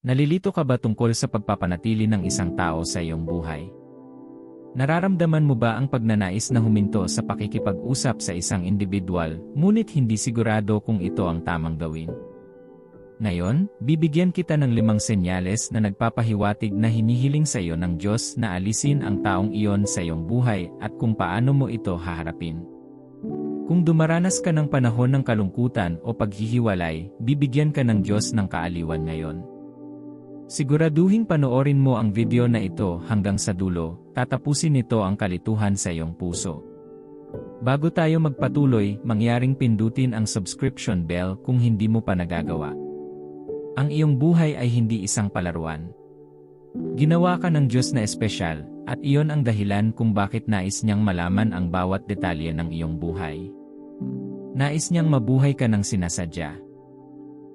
Nalilito ka ba tungkol sa pagpapanatili ng isang tao sa iyong buhay? Nararamdaman mo ba ang pagnanais na huminto sa pakikipag-usap sa isang individual, ngunit hindi sigurado kung ito ang tamang gawin? Ngayon, bibigyan kita ng limang senyales na nagpapahiwatig na hinihiling sa iyo ng Diyos na alisin ang taong iyon sa iyong buhay at kung paano mo ito haharapin. Kung dumaranas ka ng panahon ng kalungkutan o paghihiwalay, bibigyan ka ng Diyos ng kaaliwan ngayon. Siguraduhin panoorin mo ang video na ito hanggang sa dulo, tatapusin nito ang kalituhan sa iyong puso. Bago tayo magpatuloy, mangyaring pindutin ang subscription bell kung hindi mo pa nagagawa. Ang iyong buhay ay hindi isang palaruan. Ginawa ka ng Diyos na espesyal, at iyon ang dahilan kung bakit nais niyang malaman ang bawat detalye ng iyong buhay. Nais niyang mabuhay ka ng sinasadya.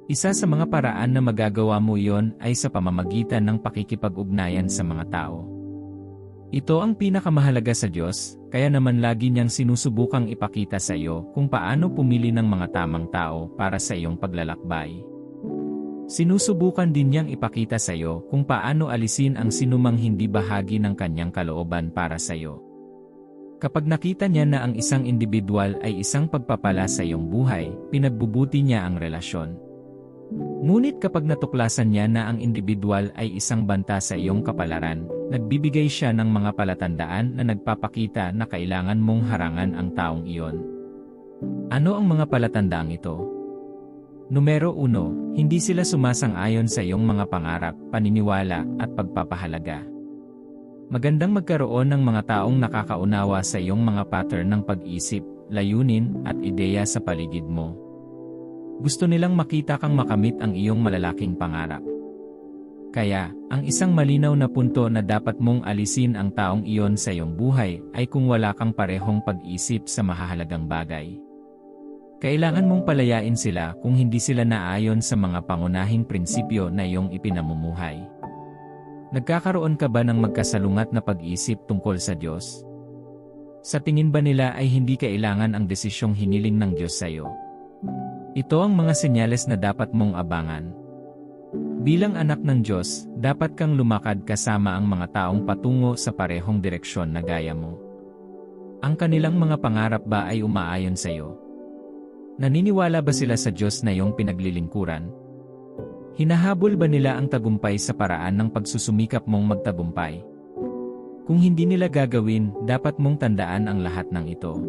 Isa sa mga paraan na magagawa mo iyon ay sa pamamagitan ng pakikipag-ugnayan sa mga tao. Ito ang pinakamahalaga sa Diyos, kaya naman lagi niyang sinusubukang ipakita sa iyo kung paano pumili ng mga tamang tao para sa iyong paglalakbay. Sinusubukan din niyang ipakita sa iyo kung paano alisin ang sinumang hindi bahagi ng kanyang kalooban para sa iyo. Kapag nakita niya na ang isang individual ay isang pagpapala sa iyong buhay, pinagbubuti niya ang relasyon. Ngunit kapag natuklasan niya na ang individual ay isang banta sa iyong kapalaran, nagbibigay siya ng mga palatandaan na nagpapakita na kailangan mong harangan ang taong iyon. Ano ang mga palatandaang ito? Numero 1, hindi sila sumasang-ayon sa iyong mga pangarap, paniniwala, at pagpapahalaga. Magandang magkaroon ng mga taong nakakaunawa sa iyong mga pattern ng pag-isip, layunin, at ideya sa paligid mo. Gusto nilang makita kang makamit ang iyong malalaking pangarap. Kaya, ang isang malinaw na punto na dapat mong alisin ang taong iyon sa iyong buhay ay kung wala kang parehong pag-isip sa mahahalagang bagay. Kailangan mong palayain sila kung hindi sila naayon sa mga pangunahing prinsipyo na iyong ipinamumuhay. Nagkakaroon ka ba ng magkasalungat na pag-isip tungkol sa Diyos? Sa tingin ba nila ay hindi kailangan ang desisyong hiniling ng Diyos sa iyo? Ito ang mga senyales na dapat mong abangan. Bilang anak ng Diyos, dapat kang lumakad kasama ang mga taong patungo sa parehong direksyon na gaya mo. Ang kanilang mga pangarap ba ay umaayon sa iyo? Naniniwala ba sila sa Diyos na iyong pinaglilingkuran? Hinahabol ba nila ang tagumpay sa paraan ng pagsusumikap mong magtagumpay? Kung hindi nila gagawin, dapat mong tandaan ang lahat ng ito.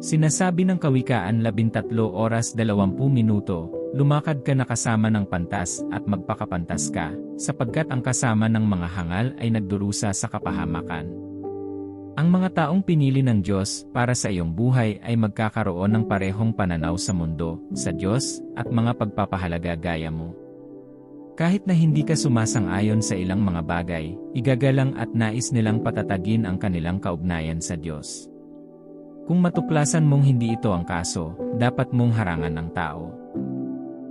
Sinasabi ng Kawikaan 13 oras 20 minuto, lumakad ka na kasama ng pantas at magpakapantas ka, sapagkat ang kasama ng mga hangal ay nagdurusa sa kapahamakan. Ang mga taong pinili ng Diyos para sa iyong buhay ay magkakaroon ng parehong pananaw sa mundo, sa Diyos, at mga pagpapahalaga gaya mo. Kahit na hindi ka sumasang-ayon sa ilang mga bagay, igagalang at nais nilang patatagin ang kanilang kaugnayan sa Diyos. Kung matuklasan mong hindi ito ang kaso, dapat mong harangan ang tao.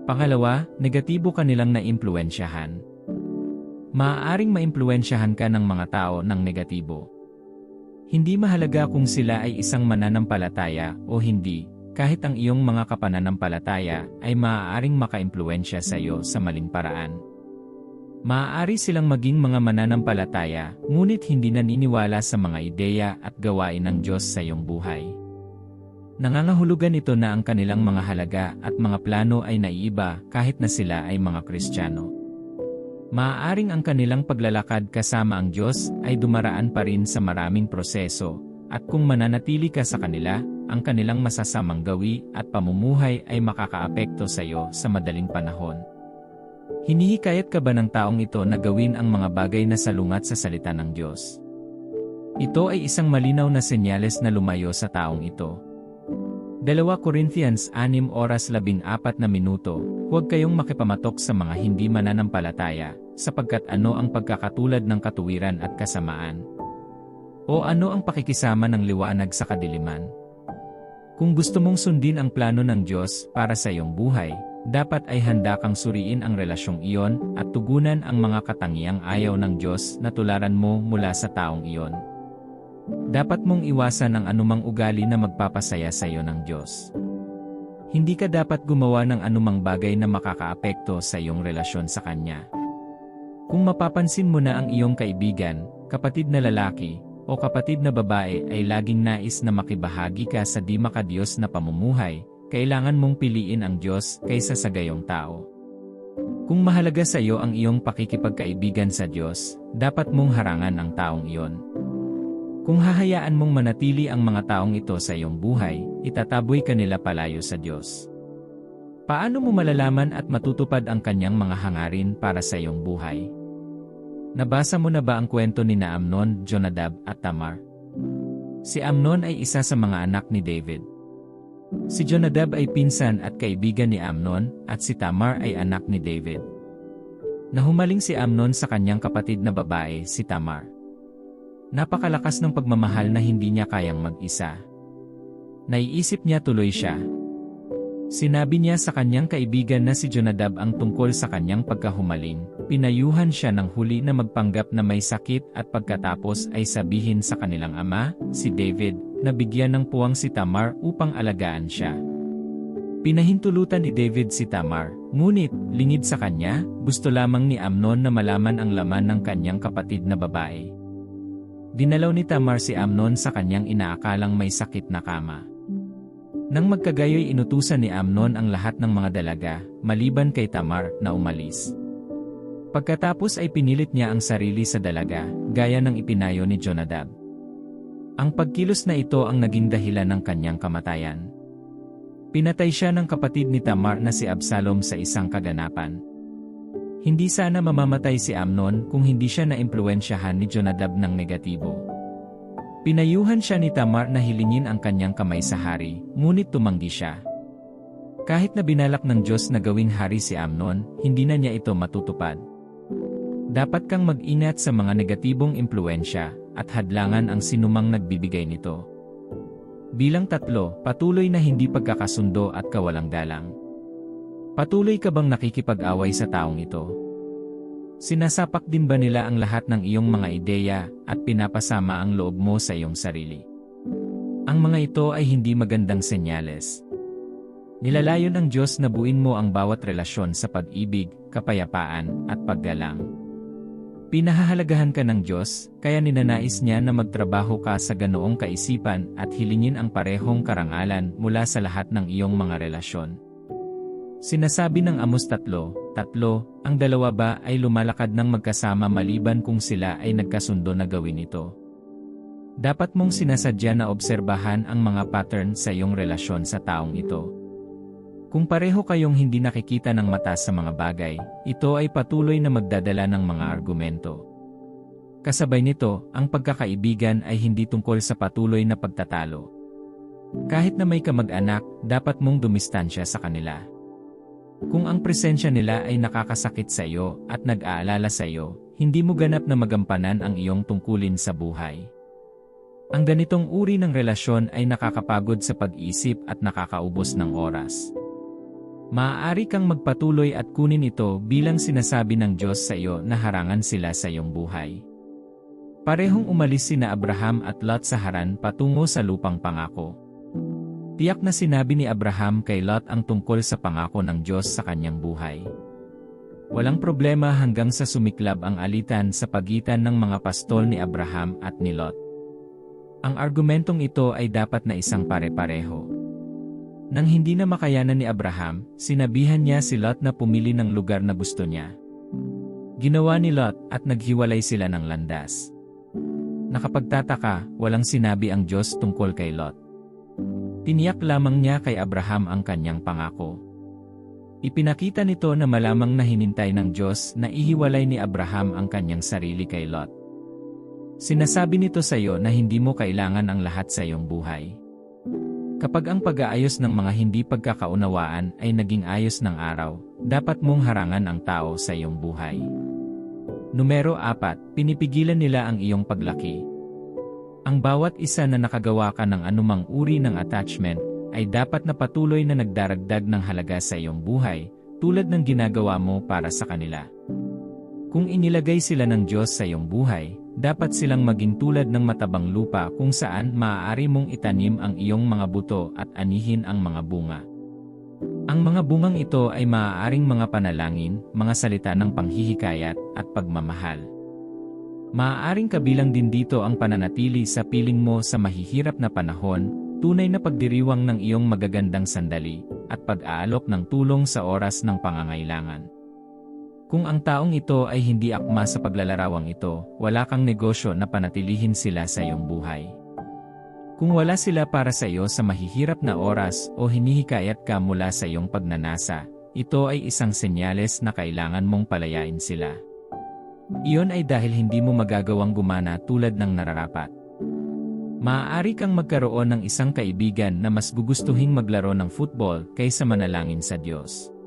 Pangalawa, negatibo ka nilang naimpluensyahan. Maaaring maimpluensyahan ka ng mga tao ng negatibo. Hindi mahalaga kung sila ay isang mananampalataya o hindi, kahit ang iyong mga kapananampalataya ay maaaring makaimpluensya sa iyo sa maling paraan. Maaari silang maging mga mananampalataya, ngunit hindi naniniwala sa mga ideya at gawain ng Diyos sa iyong buhay. Nangangahulugan ito na ang kanilang mga halaga at mga plano ay naiiba kahit na sila ay mga Kristiyano. Maaaring ang kanilang paglalakad kasama ang Diyos ay dumaraan pa rin sa maraming proseso, at kung mananatili ka sa kanila, ang kanilang masasamang gawi at pamumuhay ay makakaapekto sa iyo sa madaling panahon. Hinihikayat ka ba ng taong ito na gawin ang mga bagay na salungat sa salita ng Diyos? Ito ay isang malinaw na senyales na lumayo sa taong ito. 2 Corinthians 6 oras 14 na minuto, huwag kayong makipamatok sa mga hindi mananampalataya, sapagkat ano ang pagkakatulad ng katuwiran at kasamaan? O ano ang pakikisama ng liwanag sa kadiliman? Kung gusto mong sundin ang plano ng Diyos para sa iyong buhay, dapat ay handa kang suriin ang relasyong iyon at tugunan ang mga katangiang ayaw ng Diyos na tularan mo mula sa taong iyon. Dapat mong iwasan ang anumang ugali na magpapasaya sa iyo ng Diyos. Hindi ka dapat gumawa ng anumang bagay na makakaapekto sa iyong relasyon sa Kanya. Kung mapapansin mo na ang iyong kaibigan, kapatid na lalaki, o kapatid na babae ay laging nais na makibahagi ka sa di makadiyos na pamumuhay, kailangan mong piliin ang Diyos kaysa sa gayong tao. Kung mahalaga sa iyo ang iyong pakikipagkaibigan sa Diyos, dapat mong harangan ang taong iyon. Kung hahayaan mong manatili ang mga taong ito sa iyong buhay, itataboy ka nila palayo sa Diyos. Paano mo malalaman at matutupad ang kanyang mga hangarin para sa iyong buhay? Nabasa mo na ba ang kwento ni na Amnon, Jonadab at Tamar? Si Amnon ay isa sa mga anak ni David. Si Jonadab ay pinsan at kaibigan ni Amnon at si Tamar ay anak ni David. Nahumaling si Amnon sa kanyang kapatid na babae, si Tamar. Napakalakas ng pagmamahal na hindi niya kayang mag-isa. Naiisip niya tuloy siya, Sinabi niya sa kanyang kaibigan na si Jonadab ang tungkol sa kanyang pagkahumaling. Pinayuhan siya ng huli na magpanggap na may sakit at pagkatapos ay sabihin sa kanilang ama, si David, na bigyan ng puwang si Tamar upang alagaan siya. Pinahintulutan ni David si Tamar, ngunit, lingid sa kanya, gusto lamang ni Amnon na malaman ang laman ng kanyang kapatid na babae. Dinalaw ni Tamar si Amnon sa kanyang inaakalang may sakit na kama. Nang magkagayoy inutusan ni Amnon ang lahat ng mga dalaga, maliban kay Tamar, na umalis. Pagkatapos ay pinilit niya ang sarili sa dalaga, gaya ng ipinayo ni Jonadab. Ang pagkilos na ito ang naging dahilan ng kanyang kamatayan. Pinatay siya ng kapatid ni Tamar na si Absalom sa isang kaganapan. Hindi sana mamamatay si Amnon kung hindi siya na-impluensyahan ni Jonadab ng negatibo. Pinayuhan siya ni Tamar na hilingin ang kanyang kamay sa hari, ngunit tumanggi siya. Kahit na binalak ng Diyos na gawing hari si Amnon, hindi na niya ito matutupad. Dapat kang mag-ingat sa mga negatibong impluensya at hadlangan ang sinumang nagbibigay nito. Bilang tatlo, patuloy na hindi pagkakasundo at kawalang dalang. Patuloy ka bang nakikipag-away sa taong ito? Sinasapak din ba nila ang lahat ng iyong mga ideya at pinapasama ang loob mo sa iyong sarili? Ang mga ito ay hindi magandang senyales. Nilalayon ng Diyos na buin mo ang bawat relasyon sa pag-ibig, kapayapaan, at paggalang. Pinahahalagahan ka ng Diyos, kaya ninanais niya na magtrabaho ka sa ganoong kaisipan at hilingin ang parehong karangalan mula sa lahat ng iyong mga relasyon. Sinasabi ng Amos tatlo, tatlo, ang dalawa ba ay lumalakad ng magkasama maliban kung sila ay nagkasundo na gawin ito. Dapat mong sinasadya na obserbahan ang mga pattern sa iyong relasyon sa taong ito. Kung pareho kayong hindi nakikita ng mata sa mga bagay, ito ay patuloy na magdadala ng mga argumento. Kasabay nito, ang pagkakaibigan ay hindi tungkol sa patuloy na pagtatalo. Kahit na may kamag-anak, dapat mong dumistansya sa kanila. Kung ang presensya nila ay nakakasakit sa iyo at nag-aalala sa iyo, hindi mo ganap na magampanan ang iyong tungkulin sa buhay. Ang ganitong uri ng relasyon ay nakakapagod sa pag-isip at nakakaubos ng oras. Maaari kang magpatuloy at kunin ito bilang sinasabi ng Diyos sa iyo na harangan sila sa iyong buhay. Parehong umalis sina Abraham at Lot sa Haran patungo sa lupang pangako. Tiyak na sinabi ni Abraham kay Lot ang tungkol sa pangako ng Diyos sa kanyang buhay. Walang problema hanggang sa sumiklab ang alitan sa pagitan ng mga pastol ni Abraham at ni Lot. Ang argumentong ito ay dapat na isang pare-pareho. Nang hindi na makayanan ni Abraham, sinabihan niya si Lot na pumili ng lugar na gusto niya. Ginawa ni Lot at naghiwalay sila ng landas. Nakapagtataka, walang sinabi ang Diyos tungkol kay Lot. Tiniyak lamang niya kay Abraham ang kanyang pangako. Ipinakita nito na malamang na hinintay ng Diyos na ihiwalay ni Abraham ang kanyang sarili kay Lot. Sinasabi nito sa iyo na hindi mo kailangan ang lahat sa iyong buhay. Kapag ang pag-aayos ng mga hindi pagkakaunawaan ay naging ayos ng araw, dapat mong harangan ang tao sa iyong buhay. Numero 4, pinipigilan nila ang iyong paglaki. Ang bawat isa na nakagawa ka ng anumang uri ng attachment ay dapat na patuloy na nagdaragdag ng halaga sa iyong buhay, tulad ng ginagawa mo para sa kanila. Kung inilagay sila ng Diyos sa iyong buhay, dapat silang maging tulad ng matabang lupa kung saan maaari mong itanim ang iyong mga buto at anihin ang mga bunga. Ang mga bungang ito ay maaaring mga panalangin, mga salita ng panghihikayat, at pagmamahal. Maaaring kabilang din dito ang pananatili sa piling mo sa mahihirap na panahon, tunay na pagdiriwang ng iyong magagandang sandali, at pag-aalok ng tulong sa oras ng pangangailangan. Kung ang taong ito ay hindi akma sa paglalarawang ito, wala kang negosyo na panatilihin sila sa iyong buhay. Kung wala sila para sa iyo sa mahihirap na oras o hinihikayat ka mula sa iyong pagnanasa, ito ay isang senyales na kailangan mong palayain sila. Iyon ay dahil hindi mo magagawang gumana tulad ng nararapat. Maaari kang magkaroon ng isang kaibigan na mas gugustuhing maglaro ng football kaysa manalangin sa Diyos.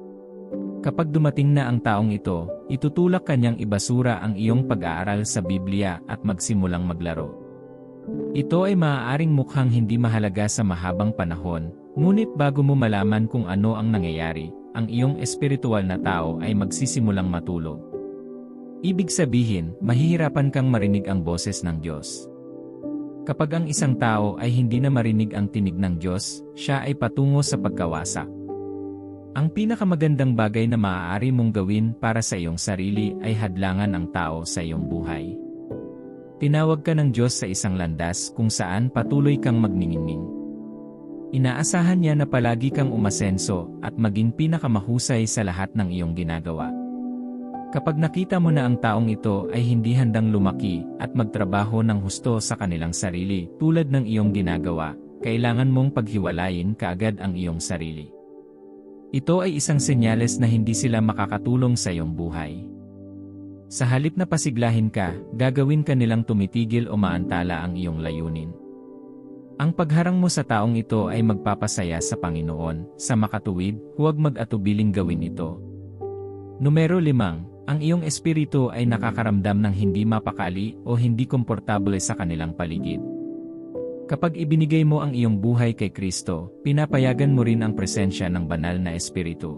Kapag dumating na ang taong ito, itutulak kanyang ibasura ang iyong pag-aaral sa Biblia at magsimulang maglaro. Ito ay maaaring mukhang hindi mahalaga sa mahabang panahon, ngunit bago mo malaman kung ano ang nangyayari, ang iyong espiritual na tao ay magsisimulang matulog. Ibig sabihin, mahihirapan kang marinig ang boses ng Diyos. Kapag ang isang tao ay hindi na marinig ang tinig ng Diyos, siya ay patungo sa pagkawasak. Ang pinakamagandang bagay na maaari mong gawin para sa iyong sarili ay hadlangan ang tao sa iyong buhay. Tinawag ka ng Diyos sa isang landas kung saan patuloy kang magniningning. Inaasahan niya na palagi kang umasenso at maging pinakamahusay sa lahat ng iyong ginagawa. Kapag nakita mo na ang taong ito ay hindi handang lumaki at magtrabaho ng husto sa kanilang sarili tulad ng iyong ginagawa, kailangan mong paghiwalayin kaagad ang iyong sarili. Ito ay isang senyales na hindi sila makakatulong sa iyong buhay. Sa halip na pasiglahin ka, gagawin ka nilang tumitigil o maantala ang iyong layunin. Ang pagharang mo sa taong ito ay magpapasaya sa Panginoon, sa makatuwid, huwag mag-atubiling gawin ito. Numero 5. Ang iyong espiritu ay nakakaramdam ng hindi mapakali o hindi komportable sa kanilang paligid. Kapag ibinigay mo ang iyong buhay kay Kristo, pinapayagan mo rin ang presensya ng banal na espiritu.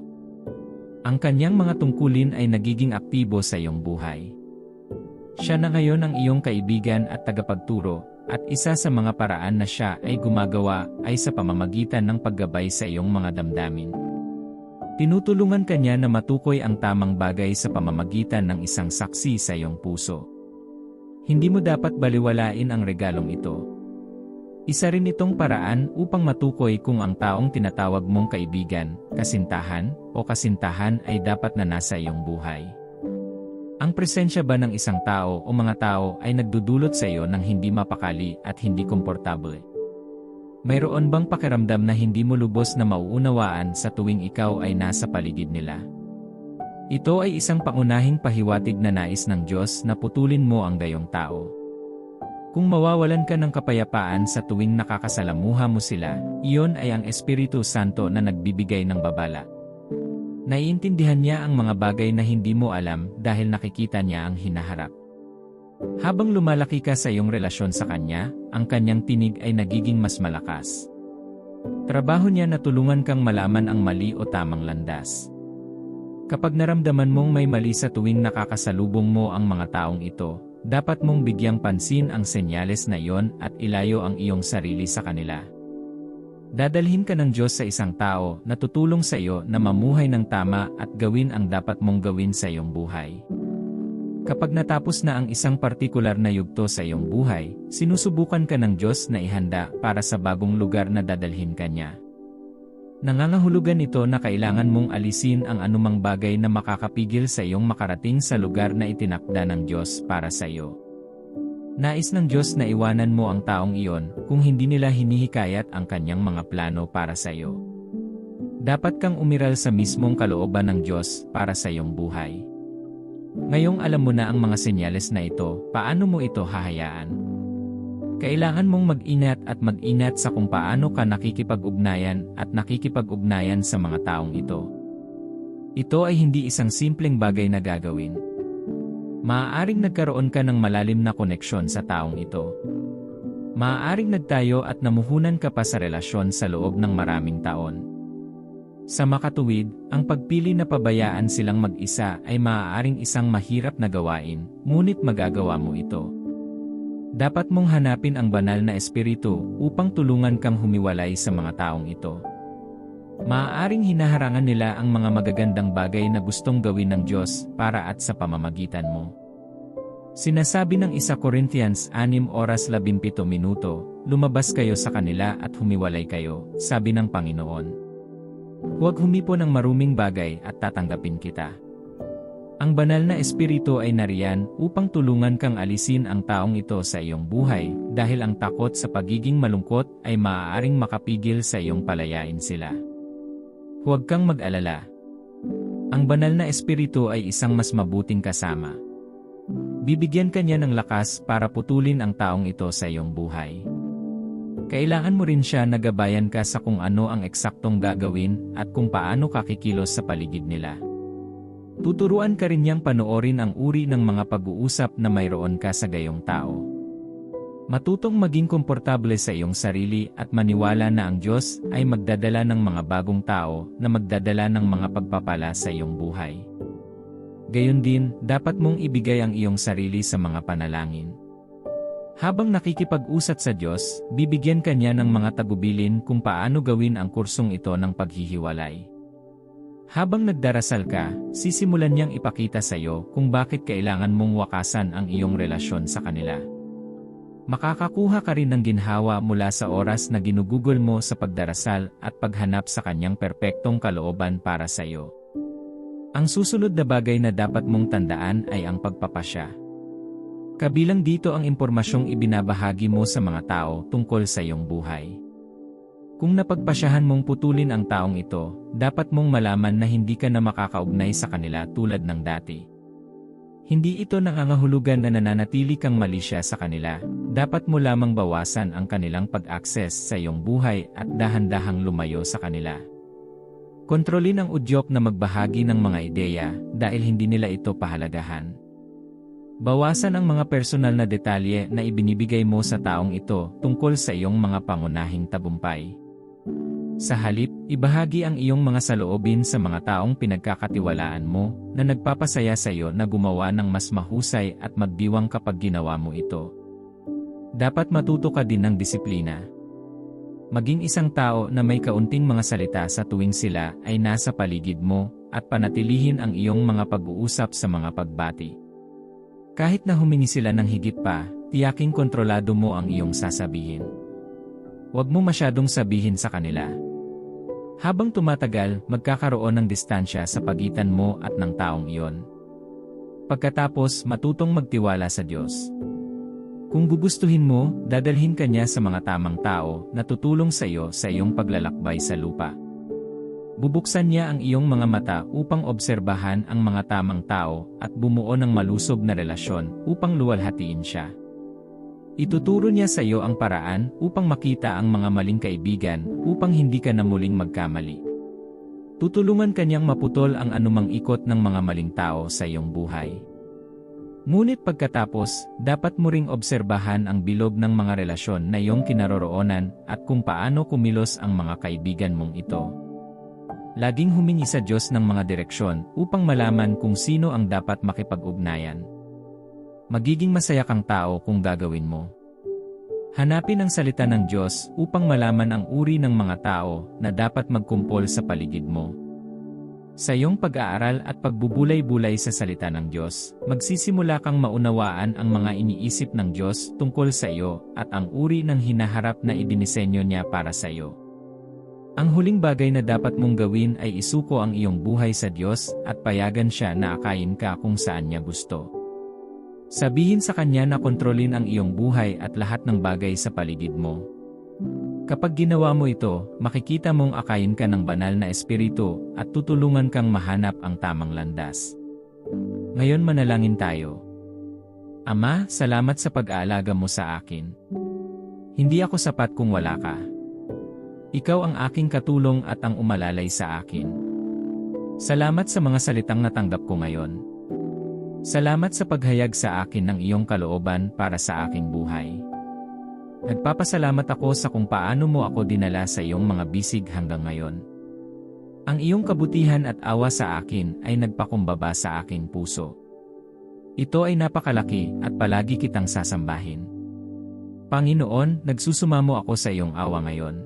Ang kanyang mga tungkulin ay nagiging aktibo sa iyong buhay. Siya na ngayon ang iyong kaibigan at tagapagturo, at isa sa mga paraan na siya ay gumagawa ay sa pamamagitan ng paggabay sa iyong mga damdamin. Tinutulungan kanya na matukoy ang tamang bagay sa pamamagitan ng isang saksi sa iyong puso. Hindi mo dapat baliwalain ang regalong ito, isa rin itong paraan upang matukoy kung ang taong tinatawag mong kaibigan, kasintahan, o kasintahan ay dapat na nasa iyong buhay. Ang presensya ba ng isang tao o mga tao ay nagdudulot sa iyo ng hindi mapakali at hindi komportable? Mayroon bang pakiramdam na hindi mo lubos na mauunawaan sa tuwing ikaw ay nasa paligid nila? Ito ay isang pangunahing pahiwatig na nais ng Diyos na putulin mo ang gayong tao. Kung mawawalan ka ng kapayapaan sa tuwing nakakasalamuha mo sila, iyon ay ang Espiritu Santo na nagbibigay ng babala. Naiintindihan niya ang mga bagay na hindi mo alam dahil nakikita niya ang hinaharap. Habang lumalaki ka sa iyong relasyon sa Kanya, ang Kanyang tinig ay nagiging mas malakas. Trabaho niya na tulungan kang malaman ang mali o tamang landas. Kapag naramdaman mong may mali sa tuwing nakakasalubong mo ang mga taong ito, dapat mong bigyang pansin ang senyales na iyon at ilayo ang iyong sarili sa kanila. Dadalhin ka ng Diyos sa isang tao na tutulong sa iyo na mamuhay ng tama at gawin ang dapat mong gawin sa iyong buhay. Kapag natapos na ang isang partikular na yugto sa iyong buhay, sinusubukan ka ng Diyos na ihanda para sa bagong lugar na dadalhin ka niya. Nangangahulugan ito na kailangan mong alisin ang anumang bagay na makakapigil sa iyong makarating sa lugar na itinakda ng Diyos para sa iyo. Nais ng Diyos na iwanan mo ang taong iyon kung hindi nila hinihikayat ang kanyang mga plano para sa iyo. Dapat kang umiral sa mismong kalooban ng Diyos para sa iyong buhay. Ngayong alam mo na ang mga senyales na ito, paano mo ito hahayaan? Kailangan mong mag-inat at mag-inat sa kung paano ka nakikipag-ugnayan at nakikipag-ugnayan sa mga taong ito. Ito ay hindi isang simpleng bagay na gagawin. Maaaring nagkaroon ka ng malalim na koneksyon sa taong ito. Maaaring nagtayo at namuhunan ka pa sa relasyon sa loob ng maraming taon. Sa makatuwid, ang pagpili na pabayaan silang mag-isa ay maaaring isang mahirap na gawain, ngunit magagawa mo ito. Dapat mong hanapin ang banal na espiritu upang tulungan kang humiwalay sa mga taong ito. Maaaring hinaharangan nila ang mga magagandang bagay na gustong gawin ng Diyos para at sa pamamagitan mo. Sinasabi ng 1 Corinthians 6 oras 17 minuto, lumabas kayo sa kanila at humiwalay kayo, sabi ng Panginoon. Huwag humipo ng maruming bagay at tatanggapin kita. Ang banal na espiritu ay nariyan upang tulungan kang alisin ang taong ito sa iyong buhay dahil ang takot sa pagiging malungkot ay maaaring makapigil sa iyong palayain sila. Huwag kang mag-alala. Ang banal na espiritu ay isang mas mabuting kasama. Bibigyan ka niya ng lakas para putulin ang taong ito sa iyong buhay. Kailangan mo rin siya na gabayan ka sa kung ano ang eksaktong gagawin at kung paano kakikilos sa paligid nila. Tuturuan ka rin niyang panoorin ang uri ng mga pag-uusap na mayroon ka sa gayong tao. Matutong maging komportable sa iyong sarili at maniwala na ang Diyos ay magdadala ng mga bagong tao na magdadala ng mga pagpapala sa iyong buhay. Gayon din, dapat mong ibigay ang iyong sarili sa mga panalangin. Habang nakikipag-usat sa Diyos, bibigyan ka niya ng mga tagubilin kung paano gawin ang kursong ito ng paghihiwalay. Habang nagdarasal ka, sisimulan niyang ipakita sa iyo kung bakit kailangan mong wakasan ang iyong relasyon sa kanila. Makakakuha ka rin ng ginhawa mula sa oras na ginugugol mo sa pagdarasal at paghanap sa kanyang perpektong kalooban para sa iyo. Ang susunod na bagay na dapat mong tandaan ay ang pagpapasya. Kabilang dito ang impormasyong ibinabahagi mo sa mga tao tungkol sa iyong buhay. Kung napagpasyahan mong putulin ang taong ito, dapat mong malaman na hindi ka na makakaugnay sa kanila tulad ng dati. Hindi ito nangangahulugan na nananatili kang mali siya sa kanila, dapat mo lamang bawasan ang kanilang pag-access sa iyong buhay at dahan-dahang lumayo sa kanila. Kontrolin ang udyok na magbahagi ng mga ideya dahil hindi nila ito pahalagahan. Bawasan ang mga personal na detalye na ibinibigay mo sa taong ito tungkol sa iyong mga pangunahing tagumpay. Sa halip, ibahagi ang iyong mga saloobin sa mga taong pinagkakatiwalaan mo na nagpapasaya sa iyo na gumawa ng mas mahusay at magdiwang kapag ginawa mo ito. Dapat matuto ka din ng disiplina. Maging isang tao na may kaunting mga salita sa tuwing sila ay nasa paligid mo at panatilihin ang iyong mga pag-uusap sa mga pagbati. Kahit na humingi sila ng higit pa, tiyaking kontrolado mo ang iyong sasabihin. Huwag mo masyadong sabihin sa kanila. Habang tumatagal, magkakaroon ng distansya sa pagitan mo at ng taong iyon. Pagkatapos, matutong magtiwala sa Diyos. Kung gugustuhin mo, dadalhin ka niya sa mga tamang tao na tutulong sa iyo sa iyong paglalakbay sa lupa. Bubuksan niya ang iyong mga mata upang obserbahan ang mga tamang tao at bumuo ng malusog na relasyon upang luwalhatiin siya. Ituturo niya sa iyo ang paraan upang makita ang mga maling kaibigan upang hindi ka na muling magkamali. Tutulungan kanyang maputol ang anumang ikot ng mga maling tao sa iyong buhay. Ngunit pagkatapos, dapat mo ring obserbahan ang bilog ng mga relasyon na iyong kinaroroonan at kung paano kumilos ang mga kaibigan mong ito. Laging humingi sa Diyos ng mga direksyon upang malaman kung sino ang dapat makipag-ugnayan. Magiging masaya kang tao kung gagawin mo. Hanapin ang salita ng Diyos upang malaman ang uri ng mga tao na dapat magkumpol sa paligid mo. Sa iyong pag-aaral at pagbubulay-bulay sa salita ng Diyos, magsisimula kang maunawaan ang mga iniisip ng Diyos tungkol sa iyo at ang uri ng hinaharap na idinisenyo niya para sa iyo. Ang huling bagay na dapat mong gawin ay isuko ang iyong buhay sa Diyos at payagan siya na akayin ka kung saan niya gusto. Sabihin sa Kanya na kontrolin ang iyong buhay at lahat ng bagay sa paligid mo. Kapag ginawa mo ito, makikita mong akayin ka ng banal na espiritu at tutulungan kang mahanap ang tamang landas. Ngayon manalangin tayo. Ama, salamat sa pag-aalaga mo sa akin. Hindi ako sapat kung wala ka. Ikaw ang aking katulong at ang umalalay sa akin. Salamat sa mga salitang natanggap ko ngayon. Salamat sa paghayag sa akin ng iyong kalooban para sa aking buhay. Nagpapasalamat ako sa kung paano mo ako dinala sa iyong mga bisig hanggang ngayon. Ang iyong kabutihan at awa sa akin ay nagpakumbaba sa aking puso. Ito ay napakalaki at palagi kitang sasambahin. Panginoon, nagsusumamo ako sa iyong awa ngayon.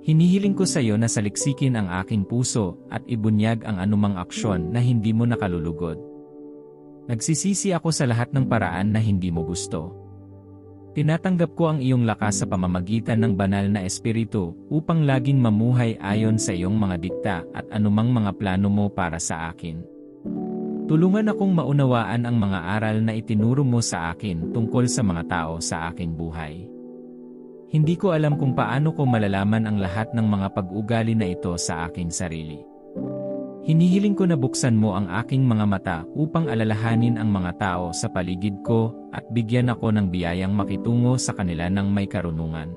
Hinihiling ko sa iyo na saliksikin ang aking puso at ibunyag ang anumang aksyon na hindi mo nakalulugod. Nagsisisi ako sa lahat ng paraan na hindi mo gusto. Tinatanggap ko ang iyong lakas sa pamamagitan ng banal na espiritu upang laging mamuhay ayon sa iyong mga dikta at anumang mga plano mo para sa akin. Tulungan akong maunawaan ang mga aral na itinuro mo sa akin tungkol sa mga tao sa aking buhay. Hindi ko alam kung paano ko malalaman ang lahat ng mga pag-ugali na ito sa aking sarili. Hinihiling ko na buksan mo ang aking mga mata upang alalahanin ang mga tao sa paligid ko at bigyan ako ng biyayang makitungo sa kanila ng may karunungan.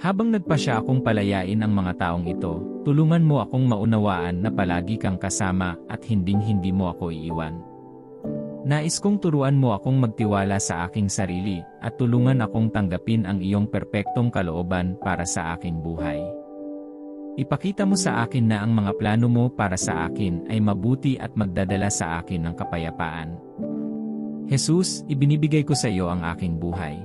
Habang nagpasya akong palayain ang mga taong ito, tulungan mo akong maunawaan na palagi kang kasama at hinding-hindi mo ako iiwan. Nais kong turuan mo akong magtiwala sa aking sarili at tulungan akong tanggapin ang iyong perpektong kalooban para sa aking buhay. Ipakita mo sa akin na ang mga plano mo para sa akin ay mabuti at magdadala sa akin ng kapayapaan. Jesus, ibinibigay ko sa iyo ang aking buhay.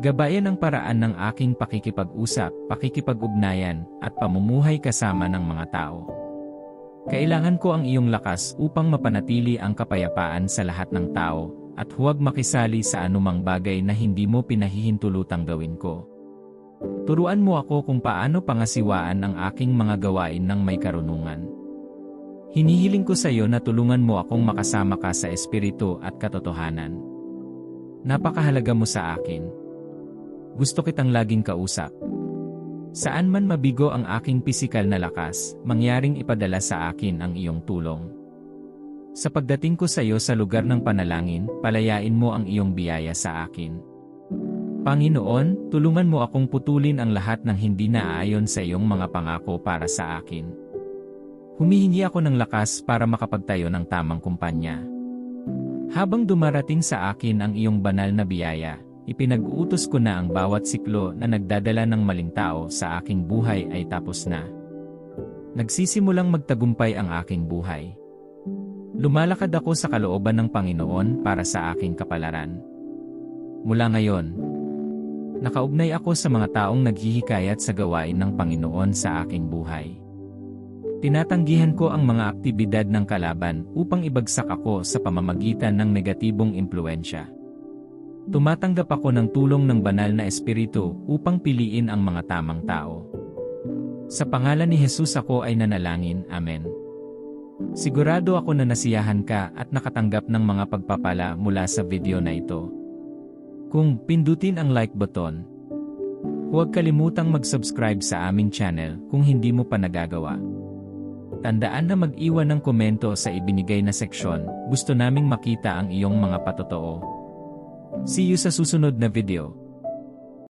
Gabayan ang paraan ng aking pakikipag-usap, pakikipag-ugnayan, at pamumuhay kasama ng mga tao. Kailangan ko ang iyong lakas upang mapanatili ang kapayapaan sa lahat ng tao, at huwag makisali sa anumang bagay na hindi mo pinahihintulutang gawin ko. Turuan mo ako kung paano pangasiwaan ang aking mga gawain ng may karunungan. Hinihiling ko sa iyo na tulungan mo akong makasama ka sa espiritu at katotohanan. Napakahalaga mo sa akin. Gusto kitang laging kausap. Saan man mabigo ang aking pisikal na lakas, mangyaring ipadala sa akin ang iyong tulong. Sa pagdating ko sa iyo sa lugar ng panalangin, palayain mo ang iyong biyaya sa akin. Panginoon, tulungan mo akong putulin ang lahat ng hindi naaayon sa iyong mga pangako para sa akin. Humihingi ako ng lakas para makapagtayo ng tamang kumpanya. Habang dumarating sa akin ang iyong banal na biyaya, Ipinag-uutos ko na ang bawat siklo na nagdadala ng maling tao sa aking buhay ay tapos na. Nagsisimulang magtagumpay ang aking buhay. Lumalakad ako sa kalooban ng Panginoon para sa aking kapalaran. Mula ngayon, nakaugnay ako sa mga taong naghihikayat sa gawain ng Panginoon sa aking buhay. Tinatanggihan ko ang mga aktibidad ng kalaban upang ibagsak ako sa pamamagitan ng negatibong impluensya. Tumatanggap ako ng tulong ng banal na espiritu upang piliin ang mga tamang tao. Sa pangalan ni Jesus ako ay nanalangin, Amen. Sigurado ako na nasiyahan ka at nakatanggap ng mga pagpapala mula sa video na ito. Kung pindutin ang like button, huwag kalimutang mag-subscribe sa aming channel kung hindi mo pa nagagawa. Tandaan na mag-iwan ng komento sa ibinigay na seksyon, gusto naming makita ang iyong mga patotoo. See you sa susunod na video.